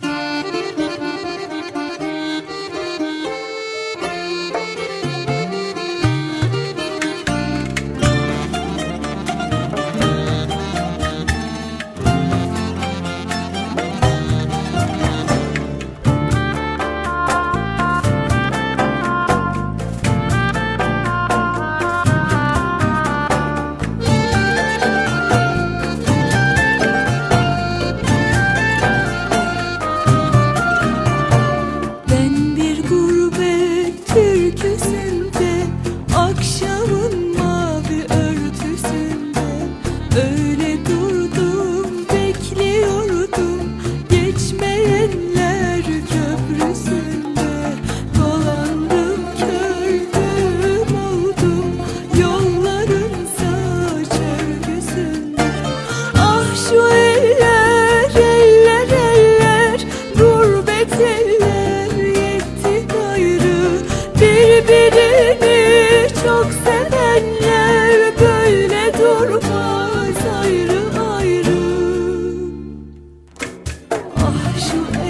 Bye. Öyle durdum bekliyordum. Geçmeyenler köprüsünde. Dolandım kördüm oldum. Yolların saç örgüsünde Ah şu eller eller eller. Gurbet eller Chúa!